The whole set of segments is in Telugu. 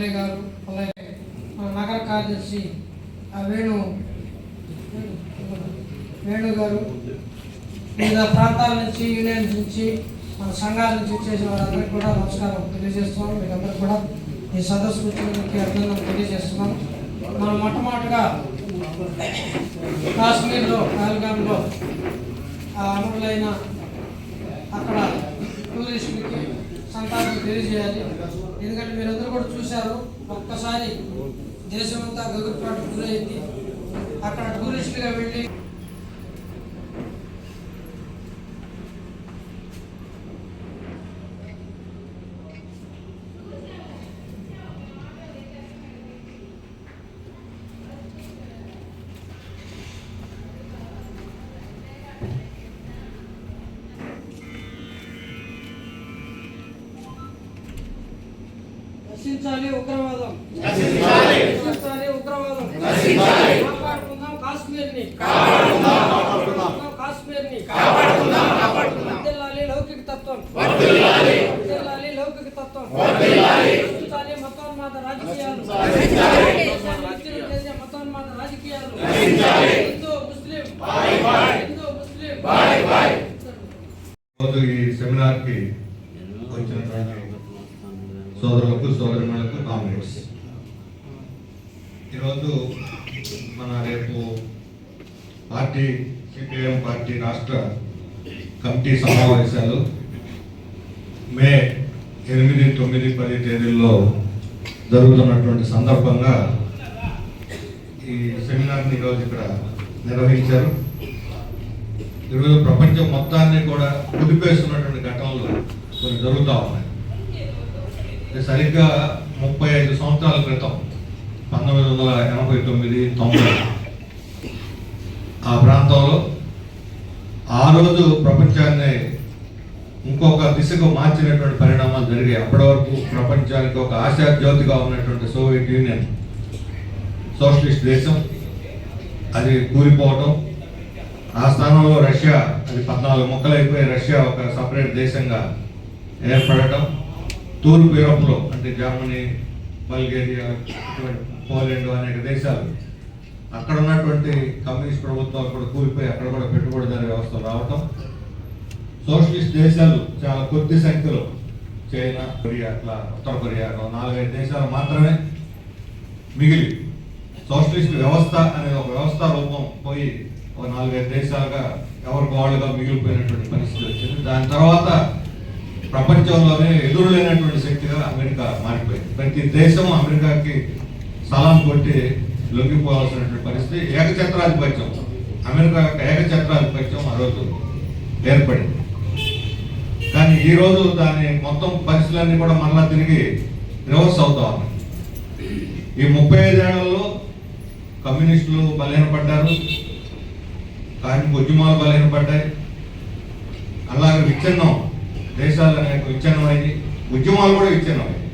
రాజ్యసభ గారు అలాగే మన నగర కార్యదర్శి వేణు వేణు గారు వివిధ ప్రాంతాల నుంచి యూనియన్స్ నుంచి మన సంఘాల నుంచి చేసిన వారందరికీ కూడా నమస్కారం తెలియజేస్తున్నాం. మీరందరూ కూడా ఈ సదస్సు గురించి అభినందనలు తెలియజేస్తున్నాం. మనం మొట్టమొదటిగా కాశ్మీర్లో పహల్గామ్లో ఆ అమరులైన అక్కడ టూరిస్టులకి సంతాపం తెలియజేయాలి. ఎందుకంటే మీరందరూ కూడా చూశారు ఒక్కసారి దేశమంతా గగురుపాటు గురైంది. అక్కడ టూరిస్టులుగా వెళ్ళి నశించాలి ఉగ్రవాదం. నశించాలి ఉగ్రవాదం. కాపాడుకుందాం కాశ్మీర్ని. కాపాడుకుందాం కాశ్మీర్ని. వర్ధిల్లాలి లౌకిక తత్వం. వర్ధిల్లాలి. లౌకిక తత్వం. నశించాలి మతోన్మాద రాజకీయాలు. చేసే మతోన్మాద రాజకీయాలు. హిందూ ముస్లిం. హిందూ ముస్లిం. ఈ సెమినార్కి వచ్చినటువంటి సోదరులకు సోదరులకు కాంగ్రెస్ ఈరోజు మన రేపు పార్టీ సిపిఎం పార్టీ రాష్ట్ర కమిటీ సమావేశాలు మే ఎనిమిది తొమ్మిది పది తేదీల్లో జరుగుతున్నటువంటి సందర్భంగా ఈ సెమినార్ని ఈరోజు ఇక్కడ నిర్వహించారు. ఈరోజు ప్రపంచం మొత్తాన్ని కూడా కుదిపేస్తున్నటువంటి ఘటనలు కొన్ని జరుగుతూ ఉన్నాయి. సరిగ్గా ముప్పై ఐదు సంవత్సరాల క్రితం పంతొమ్మిది వందల ఎనభై తొమ్మిది తొంభై ఆ ప్రాంతంలో ఆ రోజు ప్రపంచాన్ని ఇంకొక దిశకు మార్చినటువంటి పరిణామాలు జరిగాయి. అప్పటి వరకు ప్రపంచానికి ఒక ఆశాజ్యోతిగా ఉన్నటువంటి సోవియట్ యూనియన్ సోషలిస్ట్ దేశం అది కూలిపోవటం. ఆ స్థానంలో రష్యా అది పద్నాలుగు మొక్కలైపోయి రష్యా ఒక సపరేట్ దేశంగా ఏర్పడటం. తూర్పు యూరోప్లో అంటే జర్మనీ బల్గేరియా ఇటువంటి పోలాండ్ అనేక దేశాలు అక్కడ ఉన్నటువంటి కమ్యూనిస్ట్ ప్రభుత్వాలు కూడా కూలిపోయి అక్కడ కూడా పెట్టుబడిదారి వ్యవస్థలు రావటం. సోషలిస్ట్ దేశాలు చాలా కొద్ది సంఖ్యలో చైనా కొరియా అట్లా ఉత్తర కొరియా నాలుగైదు దేశాలు మాత్రమే మిగిలి. సోషలిస్ట్ వ్యవస్థ అనే ఒక వ్యవస్థ రూపం పోయి ఒక నాలుగైదు దేశాలుగా ఎవరికి వాళ్ళుగా మిగిలిపోయినటువంటి పరిస్థితి వచ్చింది. దాని తర్వాత ప్రపంచంలోనే ఎదురులేనటువంటి శక్తిగా అమెరికా మారిపోయింది. ప్రతి దేశం అమెరికాకి సలాం కొట్టి లొంగిపోవాల్సినటువంటి పరిస్థితి ఏకఛత్రాధిపత్యం. అమెరికా యొక్క ఏకఛత్రాధిపత్యం ఆ రోజు ఏర్పడింది. కానీ ఈ రోజు దాని మొత్తం పరిస్థితులన్నీ కూడా మళ్ళా తిరిగి రివర్స్ అవుతా ఉన్నాయి. ఈ ముప్పై ఐదేళ్ళలో కమ్యూనిస్టులు బలహీనపడ్డారు కానీ ఉద్యమాలు బలహీనపడ్డాయి. అలాగే విచ్ఛిన్నం దేశాలు నాకు విచ్ఛిన్నమైంది ఉద్యమాలు కూడా విచ్ఛిన్నమైంది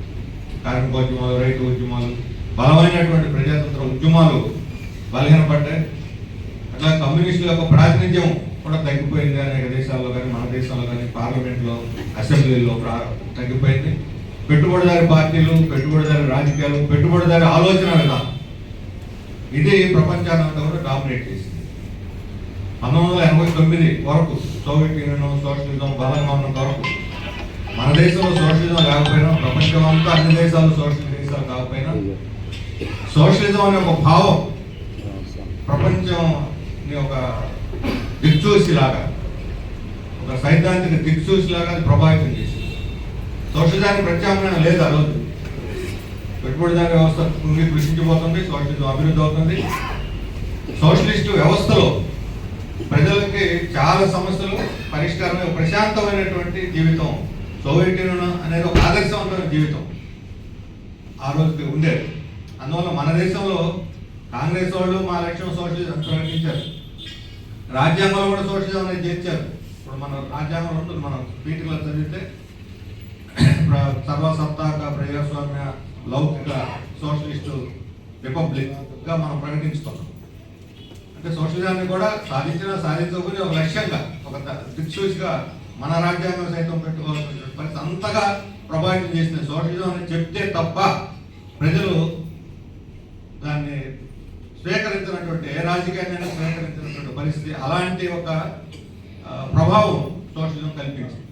కార్మిక ఉద్యమాలు రైతు ఉద్యమాలు బలమైనటువంటి ప్రజాతంత్ర ఉద్యమాలు బలహీనపడ్డాయి. అట్లా కమ్యూనిస్టుల యొక్క ప్రాతినిధ్యం కూడా తగ్గిపోయింది అనేక దేశాల్లో కానీ మన దేశంలో కానీ పార్లమెంట్లో అసెంబ్లీలో ప్రా తగ్గిపోయింది. పెట్టుబడిదారి పార్టీలు పెట్టుబడిదారి రాజకీయాలు పెట్టుబడిదారి ఆలోచన విధానం ఇది ప్రపంచానంతా కూడా డామినేట్ చేసింది. పంతొమ్మిది వందల ఎనభై తొమ్మిది వరకు సోవియట్ యూనియన్ సోషలిజం బలంగా ఉన్న వరకు మన దేశంలో సోషలిజం లేకపోయినా ప్రపంచం అంతా అన్ని దేశాలు సోషలిజం దేశాలు కాకపోయినా సోషలిజం అనే ఒక భావం ప్రపంచం ఒక దిక్చూసిలాగా ఒక సైద్ధాంతిక దిక్చూసిలాగా అది ప్రభావితం చేసింది. సోషలిజానికి ప్రత్యామ్నాయం లేదు ఆ రోజు. పెట్టుబడిదారి వ్యవస్థ కృషించిపోతుంది సోషలిజం అభివృద్ధి అవుతుంది. సోషలిస్టు వ్యవస్థలో ప్రజలకి చాలా సమస్యలు పరిష్కారమే ప్రశాంతమైనటువంటి జీవితం. సోవియట్ యూనియన్ అనేది ఒక ఆదర్శవంతమైన జీవితం. ఆ రోజుకి ఉండేది. అందువల్ల మన దేశంలో కాంగ్రెస్ వాళ్ళు మా లక్ష్యం సోషలిజం ప్రకటించారు. రాజ్యాంగంలో కూడా సోషలిజం అనేది చేర్చారు. ఇప్పుడు మన రాజ్యాంగంలో ఉంటుంది మనం పీఠికలో చదివితే సర్వసత్తాక ప్రజాస్వామ్య లౌకిక సోషలిస్టు రిపబ్లిక్గా మనం ప్రకటిస్తున్నాం అంటే సోషలిజాన్ని కూడా సాధించినా సాధించకపోయినా ఒక లక్ష్యంగా ఒక దిక్సూచిగా మన రాజ్యాంగం సైతం పెట్టుకోవాల్సినటువంటి పరిస్థితి. అంతగా ప్రభావితం చేసిన సోషలిజం అని చెప్తే తప్ప ప్రజలు దాన్ని స్వీకరించినటువంటి ఏ రాజకీయాన్ని స్వీకరించినటువంటి పరిస్థితి అలాంటి ఒక ప్రభావం సోషలిజం కల్పించింది.